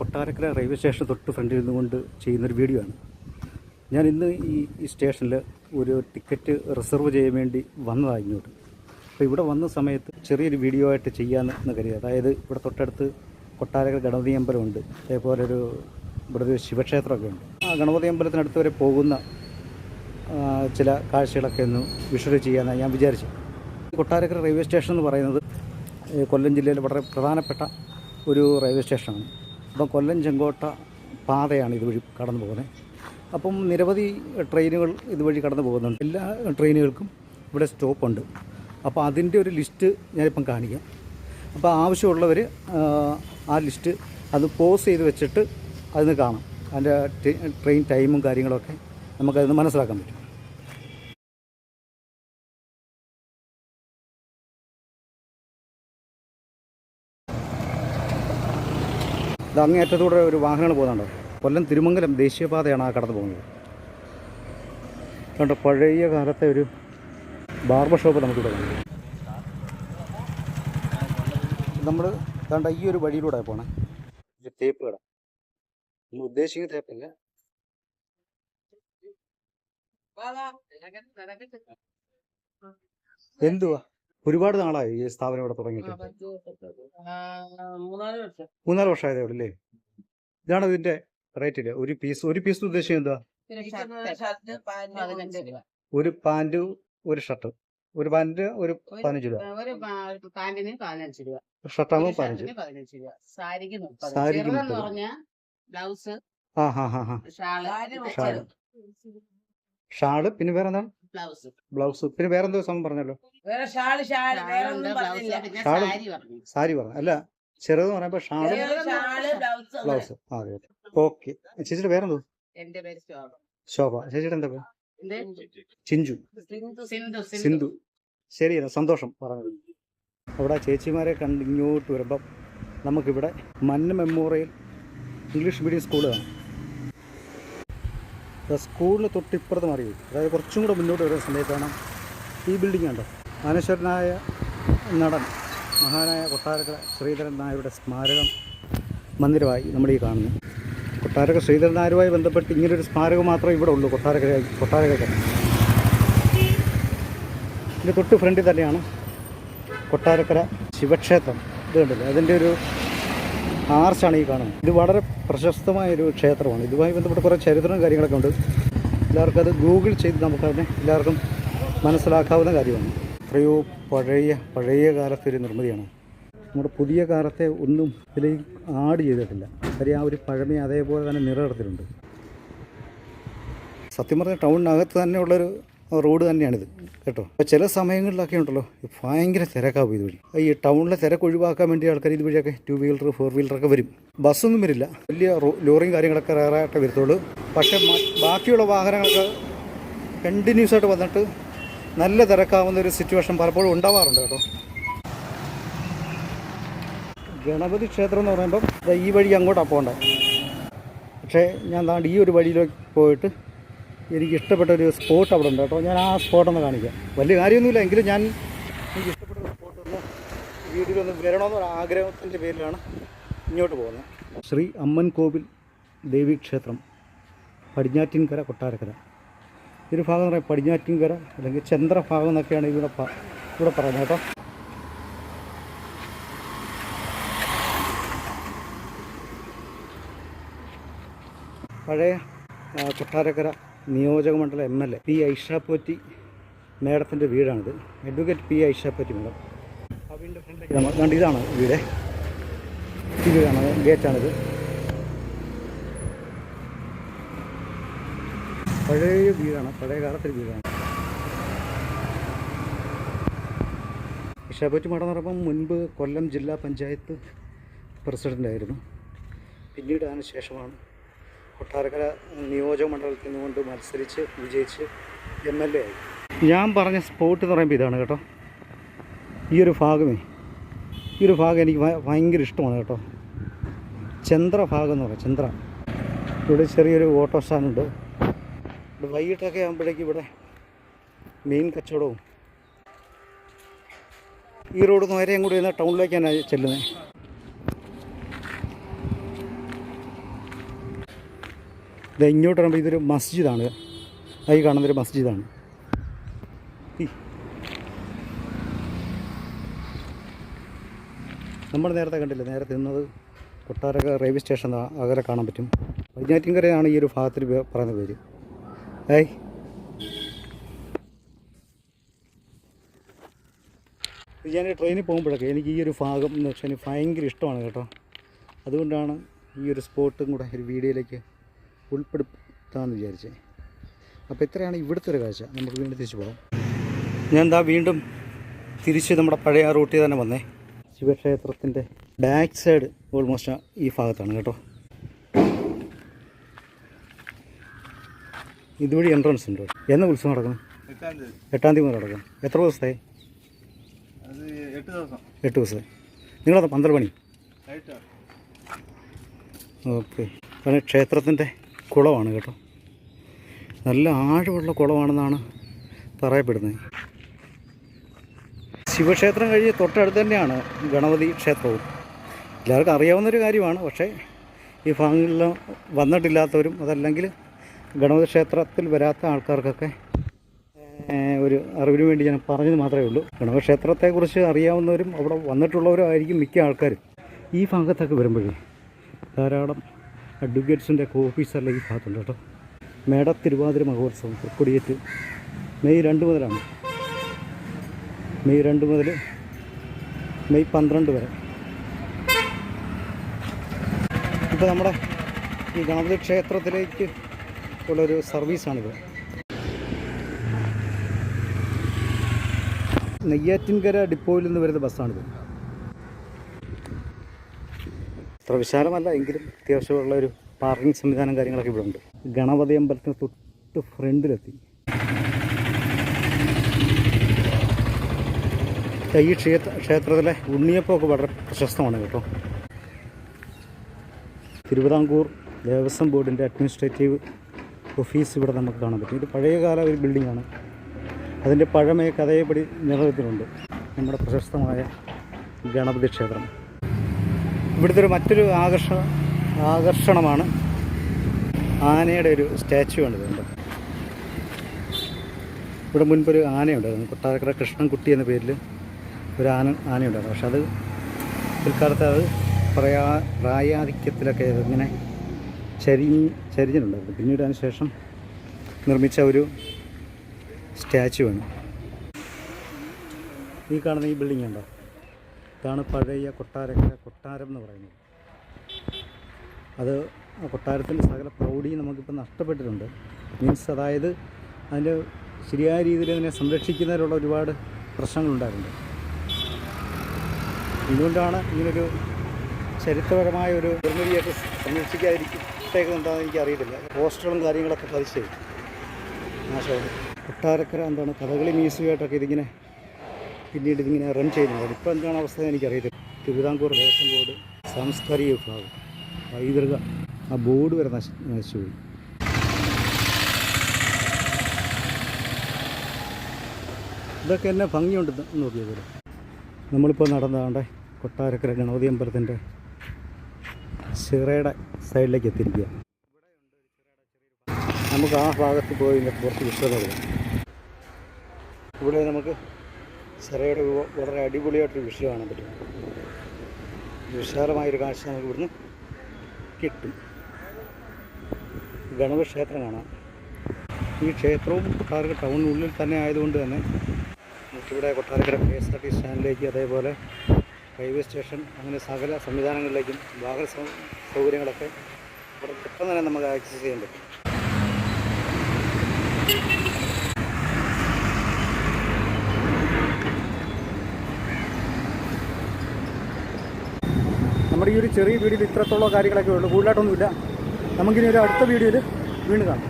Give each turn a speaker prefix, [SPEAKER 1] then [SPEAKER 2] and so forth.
[SPEAKER 1] Kottarakkara railway station തൊട്ട് ഫ്രണ്ടിൽ നിന്നുകൊണ്ട് ചെയ്യുന്നൊരു വീഡിയോ ആണ്. ഞാൻ ഇന്ന് ഈ ഈ സ്റ്റേഷനിൽ ഒരു ടിക്കറ്റ് റിസർവ് ചെയ്യാൻ വേണ്ടി വന്നതാണ് ഇങ്ങോട്ട്. അപ്പോൾ ഇവിടെ വന്ന സമയത്ത് ചെറിയൊരു വീഡിയോ ആയിട്ട് ചെയ്യാമെന്ന് കരുതി. അതായത് ഇവിടെ തൊട്ടടുത്ത് കൊട്ടാരക്കര ഗണപതി അമ്പലമുണ്ട് അതേപോലെ ഒരു ഇവിടെ ഒരു ശിവക്ഷേത്രമൊക്കെ ഉണ്ട്. ആ ഗണപതി അമ്പലത്തിനടുത്ത് വരെ പോകുന്ന ചില കാഴ്ചകളൊക്കെ ഒന്ന് വിഷ്വൽ ചെയ്യാമെന്നാണ് ഞാൻ വിചാരിച്ചു കൊട്ടാരക്കര റെയിൽവേ സ്റ്റേഷൻ എന്ന് പറയുന്നത് കൊല്ലം ജില്ലയിലെ വളരെ പ്രധാനപ്പെട്ട ഒരു റെയിൽവേ സ്റ്റേഷനാണ്. അപ്പം കൊല്ലം ചെങ്കോട്ട പാതയാണ് ഇതുവഴി കടന്നു പോകുന്നത്. അപ്പം നിരവധി ട്രെയിനുകൾ ഇതുവഴി കടന്നു പോകുന്നുണ്ട്. എല്ലാ ട്രെയിനുകൾക്കും ഇവിടെ സ്റ്റോപ്പുണ്ട് അപ്പോൾ അതിന്റെ ഒരു ലിസ്റ്റ് ഞാനിപ്പം കാണിക്കാം. അപ്പോൾ ആവശ്യമുള്ളവർ ആ ലിസ്റ്റ് അത് പോസ് ചെയ്ത് വെച്ചിട്ട് അതിന് കാണാം. അതിന്റെ ട്രെയിൻ ടൈമും കാര്യങ്ങളൊക്കെ നമുക്കതിന് മനസ്സിലാക്കാൻ പറ്റും. ഇത് അങ്ങേയറ്റത്തൂടെ ഒരു വാഹനങ്ങൾ പോകുന്നുണ്ടോ? കൊല്ലം തിരുമംഗലം ദേശീയപാതയാണ് ആ കടന്നു പോകുന്നത്. കണ്ടോ പഴയ കാലത്തെ ഒരു ബാർബർ ഷോപ്പ് നമുക്കിവിടെ കാണാം. നമ്മൾ കണ്ട ഈ ഒരു വഴിയിലൂടെ പോണേ. ഇത് തേപ്പ് കട. നമ്മൾ ഉദ്ദേശിക്കുന്ന തേപ്പല്ല. എന്തുവാ? ഒരുപാട് നാളായി ഈ സ്ഥാപനം ഇവിടെ തുടങ്ങിയിട്ട്.
[SPEAKER 2] മൂന്നാൽ വർഷം.
[SPEAKER 1] മൂന്നാൽ വർഷമായതേ ഉള്ളൂ അല്ലേ? ഇതാണ് ഇതിന്റെ ഇല്ലേ ഒരു പീസ് ഒരു പീസ് ഉദ്ദേശിക്കുന്നത് എന്താ? ഒരു പാന്റ് ഒരു ഷർട്ട്. ഒരു പാന്റ് ഒരു പതിനഞ്ച് രൂപ.
[SPEAKER 2] ഒരു പാന്റിന് പതിനഞ്ച് രൂപ.
[SPEAKER 1] ഷർട്ടാകുമ്പോൾ പതിനഞ്ച്
[SPEAKER 2] രൂപ. സാരിക്ക്
[SPEAKER 1] സാരിക്ക്.
[SPEAKER 2] പറഞ്ഞ ബ്ലൗസ്
[SPEAKER 1] ആ ഹാ ഹാ ഹാ.
[SPEAKER 2] ഷാൾ.
[SPEAKER 1] ഷാൾ. ഷാൾ പിന്നെ വേറെ എന്താണ്
[SPEAKER 2] ബ്ലൗസ്.
[SPEAKER 1] ബ്ലൗസ്. പിന്നെ വേറെ എന്തോ സമയം പറഞ്ഞല്ലോ?
[SPEAKER 3] വേറെ ഷാൾ ഷാൾ വേറെ ഒന്നും പറഞ്ഞില്ല.
[SPEAKER 2] പിന്നെ
[SPEAKER 1] ഷാളും.
[SPEAKER 2] സാരി പറഞ്ഞു.
[SPEAKER 1] സാരി പറഞ്ഞു. അല്ല ചെറുത് പറയുമ്പോ ഷാളും
[SPEAKER 3] ബ്ലൗസ് അതെ
[SPEAKER 1] ബ്ലൗസ്. ആ അതെ. ഓക്കെ. ചേച്ചിയുടെ വേറെന്തോ
[SPEAKER 2] എന്റെ പേര് ശോഭ.
[SPEAKER 1] ശോഭ. ചേച്ചിയുടെ എന്താ പേര്?
[SPEAKER 2] എന്ത്?
[SPEAKER 1] ചിഞ്ചു.
[SPEAKER 2] സിന്ധു സിന്ധു
[SPEAKER 1] സിന്ധു ശരി എന്നാ സന്തോഷം പറഞ്ഞത്. അവിടെ ചേച്ചിമാരെ കണ്ട് ഇങ്ങോട്ട് വരുമ്പം നമുക്കിവിടെ മന്ന മെമ്മോറിയൽ ഇംഗ്ലീഷ് മീഡിയം സ്കൂൾ കാണാം. സ്കൂളിന് തൊട്ടിപ്പുറത്ത് മാറി അതായത് കുറച്ചും കൂടെ മുന്നോട്ട് വരുന്ന സമയത്താണ് ഈ ബിൽഡിംഗ് കണ്ടോ അനശ്വരനായ നടൻ മഹാനായ കൊട്ടാരക്കര ശ്രീധരൻ നായരുടെ സ്മാരകം മന്ദിരമായി നമ്മൾ ഈ കാണുന്നു. കൊട്ടാരക്കര ശ്രീധരൻ നായരുമായി ബന്ധപ്പെട്ട് ഇങ്ങനൊരു സ്മാരകം മാത്രമേ ഇവിടെ ഉള്ളൂ കൊട്ടാരക്കര കൊട്ടാരക്കര ഇതിന്റെ തൊട്ട് ഫ്രണ്ടിൽ തന്നെയാണ് കൊട്ടാരക്കര ശിവക്ഷേത്രം. ഇത് കണ്ടില്ലേ? അതിന്റെ ഒരു ആർച്ചാണ് ഈ കാണുന്നത്. ഇത് വളരെ പ്രശസ്തമായ ഒരു ക്ഷേത്രമാണ്. ഇതുമായി ബന്ധപ്പെട്ട് കുറേ ചരിത്രവും കാര്യങ്ങളൊക്കെ ഉണ്ട്. എല്ലാവർക്കും അത് ഗൂഗിൾ ചെയ്ത് നമുക്കതിനെ എല്ലാവർക്കും മനസ്സിലാക്കാവുന്ന കാര്യമാണ്. എത്രയോ പഴയ പഴയ കാലത്തെ ഒരു നിർമ്മിതിയാണ്. നമ്മുടെ പുതിയ കാലത്തെ ഒന്നും ഇതിലേക്ക് ആഡ് ചെയ്തിട്ടില്ല. കാര്യം ആ ഒരു പഴമ അതേപോലെ തന്നെ നിലനിർത്തിയിട്ടുണ്ട്. സത്യം പറഞ്ഞ ടൗണിനകത്ത് തന്നെയുള്ളൊരു റോഡ് തന്നെയാണിത് കേട്ടോ? അപ്പോൾ ചില സമയങ്ങളിലൊക്കെ ഉണ്ടല്ലോ ഭയങ്കര തിരക്കാവും ഇതുവഴി ഈ ടൗണിലെ തിരക്ക് ഒഴിവാക്കാൻ വേണ്ടി ആൾക്കാർ ഇതുവഴിയൊക്കെ ടു വീലർ ഫോർ വീലറൊക്കെ വരും. ബസ്സൊന്നും വരില്ല. വലിയ ലോറിയും കാര്യങ്ങളൊക്കെ റയറായിട്ട് വരത്തുള്ളൂ. പക്ഷേ ബാക്കിയുള്ള വാഹനങ്ങളൊക്കെ കണ്ടിന്യൂസ് ആയിട്ട് വന്നിട്ട് നല്ല തിരക്കാവുന്ന ഒരു സിറ്റുവേഷൻ പലപ്പോഴും ഉണ്ടാവാറുണ്ട് കേട്ടോ? ഗണപതി ക്ഷേത്രം എന്ന് പറയുമ്പം ഈ വഴി അങ്ങോട്ടാണ് പോകേണ്ടത് പക്ഷേ ഞാൻ താണ്ട് ഈ ഒരു വഴിയിലേക്ക് പോയിട്ട് എനിക്ക് ഇഷ്ടപ്പെട്ട ഒരു സ്പോട്ട് അവിടെ ഉണ്ട് കേട്ടോ. ഞാൻ ആ സ്പോട്ട് ഒന്ന് കാണിക്കാം. വലിയ കാര്യമൊന്നുമില്ല എങ്കിലും ഞാൻ എനിക്ക് ഇഷ്ടപ്പെട്ട ഒരു സ്പോട്ട് ഒന്ന് വീട്ടിലൊന്ന് വരണമെന്നൊരു ആഗ്രഹത്തിന്റെ പേരിലാണ് ഇങ്ങോട്ട് പോകുന്നത്. ശ്രീ അമ്മൻ കോവിൽ ദേവീക്ഷേത്രം പടിഞ്ഞാറ്റിൻകര കൊട്ടാരക്കര. ഒരു ഭാഗം എന്ന് പറയുന്നത് പടിഞ്ഞാറ്റിൻകര അല്ലെങ്കിൽ ചന്ദ്രഭാഗം എന്നൊക്കെയാണ് ഇവിടെ ഇവിടെ പറയുന്നത് കേട്ടോ. പഴയ കൊട്ടാരക്കര നിയോജക മണ്ഡലം M L A P Aisha Potty മേഡത്തിന്റെ വീടാണിത്. അഡ്വക്കേറ്റ് പി ഐഷാപ്പോറ്റി മേഡം ആ വീടിന്റെ ഫ്രണ്ടിലേക്ക് കണ്ട് ഇതാണ് വീട്. ഈ വീടാണ്. ഗേറ്റാണിത്. പഴയ വീടാണ്. പഴയ കാലത്തെ വീടാണ്. മേഡം എന്ന് മുൻപ് കൊല്ലം ജില്ലാ പഞ്ചായത്ത് പ്രസിഡന്റായിരുന്നു പിന്നീട് അതിന് ശേഷമാണ് കൊട്ടാരക്കര നിയോജക മണ്ഡലത്തിൽ നിന്നുകൊണ്ട് മത്സരിച്ച് വിജയിച്ച് എം എൽ എ ആയി. ഞാൻ പറഞ്ഞ സ്പോട്ട് എന്ന് പറയുമ്പോൾ ഇതാണ് കേട്ടോ. ഈ ഒരു ഭാഗമേ. ഈ ഒരു ഭാഗം എനിക്ക് ഭയ- ഭയങ്കര ഇഷ്ടമാണ് കേട്ടോ. ചന്ദ്ര ഭാഗം എന്ന് പറയാം ചന്ദ്ര. ഇവിടെ ചെറിയൊരു ഓട്ടോ സ്റ്റാൻഡുണ്ട് ഇവിടെ വൈകിട്ടൊക്കെ ആകുമ്പോഴേക്കും ഇവിടെ മീൻ കച്ചവടവും. ഈ റോഡ് നേരെയും കൂടി ടൗണിലേക്ക് തന്നെ ചെല്ലുന്നത്. ഇത് ഇങ്ങോട്ട് വരുമ്പോൾ ഇതൊരു മസ്ജിദാണ്. ഈ കാണുന്നൊരു മസ്ജിദാണ്. നമ്മൾ നേരത്തെ കണ്ടില്ല നേരത്തെ നിന്നത് കൊട്ടാരക്ക റെയിൽവേ സ്റ്റേഷൻ അകലെ കാണാൻ പറ്റും. പടിഞ്ഞാറ്റിൻകരയാണ് ഈ ഒരു ഭാഗത്തിന് പറയുന്ന പേര്. ഏയ്. ഞാൻ ട്രെയിനിൽ പോകുമ്പോഴൊക്കെ എനിക്ക് ഈ ഒരു ഭാഗം എന്ന് വെച്ചാൽ ഭയങ്കര ഇഷ്ടമാണ് കേട്ടോ. അതുകൊണ്ടാണ് ഈ ഒരു സ്പോട്ടും കൂടെ ഒരു വീഡിയോയിലേക്ക് ഉൾപ്പെടുത്താമെന്ന് വിചാരിച്ചേ. അപ്പോൾ ഇത്രയാണ് ഇവിടുത്തെ ഒരു കാഴ്ച. നമുക്ക് വീണ്ടും തിരിച്ചു പോകാം. ഞാൻ എന്താ വീണ്ടും തിരിച്ച് നമ്മുടെ പഴയ ആ റൂട്ടിൽ തന്നെ വന്നേ. ശിവക്ഷേത്രത്തിന്റെ ബാക്ക് സൈഡ് ഓൾമോസ്റ്റ് ഈ ഭാഗത്താണ് കേട്ടോ. ഇതുവഴി എൻട്രൻസ് ഉണ്ട്? എന്ന ഉത്സവം നടക്കണം
[SPEAKER 4] എട്ടാം തീയതി
[SPEAKER 1] മുതൽ നടക്കണം എത്ര ദിവസത്തെ?
[SPEAKER 4] എട്ട് ദിവസം.
[SPEAKER 1] നിങ്ങളത് പന്ത്രണ്ട് മണി ഓക്കെ. ക്ഷേത്രത്തിന്റെ കുളമാണ് കേട്ടോ. നല്ല ആഴമുള്ള കുളമാണെന്നാണ് പറയപ്പെടുന്നത്. ശിവക്ഷേത്രം കഴിഞ്ഞ് തൊട്ടടുത്ത് തന്നെയാണ് ഗണപതി ക്ഷേത്രവും. എല്ലാവർക്കും അറിയാവുന്നൊരു കാര്യമാണ് പക്ഷേ ഈ ഭാഗങ്ങളിൽ വന്നിട്ടില്ലാത്തവരും അതല്ലെങ്കിൽ ഗണപതി ക്ഷേത്രത്തിൽ വരാത്ത ആൾക്കാർക്കൊക്കെ ഒരു അറിവിന് വേണ്ടി ഞാൻ പറഞ്ഞത് മാത്രമേ ഉള്ളൂ. ഗണപതി ക്ഷേത്രത്തെക്കുറിച്ച് അറിയാവുന്നവരും അവിടെ വന്നിട്ടുള്ളവരും ആയിരിക്കും മിക്ക ആൾക്കാരും. ഈ ഭാഗത്തൊക്കെ വരുമ്പോഴേ ധാരാളം അഡ്വക്കേറ്റ്സിന്റെ ഒക്കെ ഓഫീസറിലേക്ക് ഭാഗത്തുണ്ട് കേട്ടോ. മേട തിരുവാതിര മഹോത്സവം തൃക്കൊടിയേറ്റ് മെയ് രണ്ട് മുതലാണ്. മെയ് രണ്ട് മുതൽ മെയ് പന്ത്രണ്ട് വരെ. ഇപ്പോൾ നമ്മുടെ ഈ ഗണപതി ക്ഷേത്രത്തിലേക്ക് ഉള്ളൊരു സർവീസാണിത്. നെയ്യാറ്റിൻകര ഡിപ്പോയിൽ നിന്ന് വരുന്ന ബസ്സാണിത്. അത്ര വിശാലമല്ല എങ്കിലും അത്യാവശ്യമുള്ള ഒരു പാർക്കിംഗ് സംവിധാനം കാര്യങ്ങളൊക്കെ ഇവിടെ ഉണ്ട്. ഗണപതി അമ്പലത്തിന് തൊട്ട് ഫ്രണ്ടിലെത്തി. ഈ ക്ഷേത്ര ക്ഷേത്രത്തിലെ ഉണ്ണിയപ്പമൊക്കെ വളരെ പ്രശസ്തമാണ് കേട്ടോ. തിരുവിതാംകൂർ ദേവസ്വം ബോർഡിന്റെ അഡ്മിനിസ്ട്രേറ്റീവ് ഓഫീസ് ഇവിടെ നമുക്ക് കാണാൻ പറ്റും. ഇത് പഴയകാല ഒരു ബിൽഡിങ്ങാണ്. അതിന്റെ പഴമയൊക്കെ അതേപടി നിലനിൽക്കുന്നുണ്ട് നമ്മുടെ പ്രശസ്തമായ ഗണപതി ക്ഷേത്രം. ഇവിടുത്തെ ഒരു മറ്റൊരു ആകർഷ ആകർഷണമാണ് ആനയുടെ ഒരു സ്റ്റാച്ചു ആണ് ഇതുണ്ട് ഇവിടെ മുൻപൊരു ആനയുണ്ടായിരുന്നു. കൊട്ടാരക്കര കൃഷ്ണൻകുട്ടി എന്ന പേരിൽ ഒരു ആന ആനയുണ്ടായിരുന്നു. പക്ഷെ അത് പിൽക്കാലത്ത് അത് പ്രയാ പ്രായാധിക്യത്തിലൊക്കെ ഇങ്ങനെ ചരി ചരിഞ്ഞിട്ടുണ്ടായിരുന്നു. പിന്നീട് അതിനുശേഷം നിർമ്മിച്ച ഒരു സ്റ്റാച്ചു ആണ്. ഈ കാണുന്ന ഈ ബിൽഡിംഗ് ഉണ്ടോ? ഇതാണ് പഴയ കൊട്ടാരക്കര കൊട്ടാരം എന്ന് പറയുന്നത്. അത് കൊട്ടാരത്തിന്റെ സകല പ്രൗഢിയും നമുക്കിപ്പോൾ നഷ്ടപ്പെട്ടിട്ടുണ്ട്. മീൻസ് അതായത് അതിന്റെ ശരിയായ രീതിയിൽ അതിനെ സംരക്ഷിക്കുന്നതിലുള്ള ഒരുപാട് പ്രശ്നങ്ങളുണ്ടായിട്ടുണ്ട്. എന്തുകൊണ്ടാണ് ഇങ്ങനൊരു ചരിത്രപരമായ ഒരു നിർമ്മിതിയൊക്കെ സംരക്ഷിക്കാതിരിക്കത്തേക്കുന്നുണ്ടാകുന്ന എനിക്ക് അറിയത്തില്ല പോസ്റ്ററുകളും കാര്യങ്ങളൊക്കെ പതിച്ചേ. നാശമാണ് കൊട്ടാരക്കര എന്താണ് കഥകളി മ്യൂസിയമായിട്ടൊക്കെ ഇതിങ്ങനെ പിന്നീട് ഇതിങ്ങനെ റൺ ചെയ്യുന്നത്. ഇപ്പോൾ എന്താണ് അവസ്ഥ എനിക്കറിയത്തില്ല. തിരുവിതാംകൂർ ദേവസ്വം ബോർഡ് സാംസ്കാരിക വിഭാഗം. പൈതൃക ആ ബോർഡ് വരെ നശി നശിച്ചുപോയി. ഇതൊക്കെ എന്നെ ഭംഗിയുണ്ട് നോക്കിയത് നമ്മളിപ്പോൾ നടന്നതാണ്ട് കൊട്ടാരക്കര ഗണപതി അമ്പലത്തിന്റെ ചിറയുടെ സൈഡിലേക്ക് എത്തിയിരിക്കുക. നമുക്ക് ആ ഭാഗത്ത് പോയി കുറച്ച് വിശ്രമം ഇവിടെ നമുക്ക് ചിറയുടെ ഒരു വളരെ അടിപൊളിയായിട്ടൊരു വിഷയം കാണാൻ പറ്റും വിശാലമായൊരു കാഴ്ച നമുക്ക് ഇവിടുന്ന് കിട്ടും. ഗണപതി ക്ഷേത്രം കാണാം ഈ ക്ഷേത്രവും കൊട്ടാരക്കര ടൗണിനുള്ളിൽ തന്നെ ആയതുകൊണ്ട് തന്നെ നമുക്കിവിടെ Kottarakkara K S R T സ്റ്റാൻഡിലേക്ക് അതേപോലെ റെയിൽവേ സ്റ്റേഷൻ അങ്ങനെ സകല സംവിധാനങ്ങളിലേക്കും വാഹന സൗകര്യങ്ങളൊക്കെ ഇവിടെ പെട്ടെന്ന് തന്നെ നമുക്ക് ആക്സസ് ചെയ്യാൻ പറ്റും. ഈ ഒരു ചെറിയ വീഡിയോയിൽ ഇത്രത്തോളം കാര്യങ്ങളൊക്കെ ഉള്ളൂ. കൂടുതലായിട്ടൊന്നുമില്ല. നമുക്കിനി ഒരു അടുത്ത വീഡിയോയിൽ വീണ്ടും കാണാം.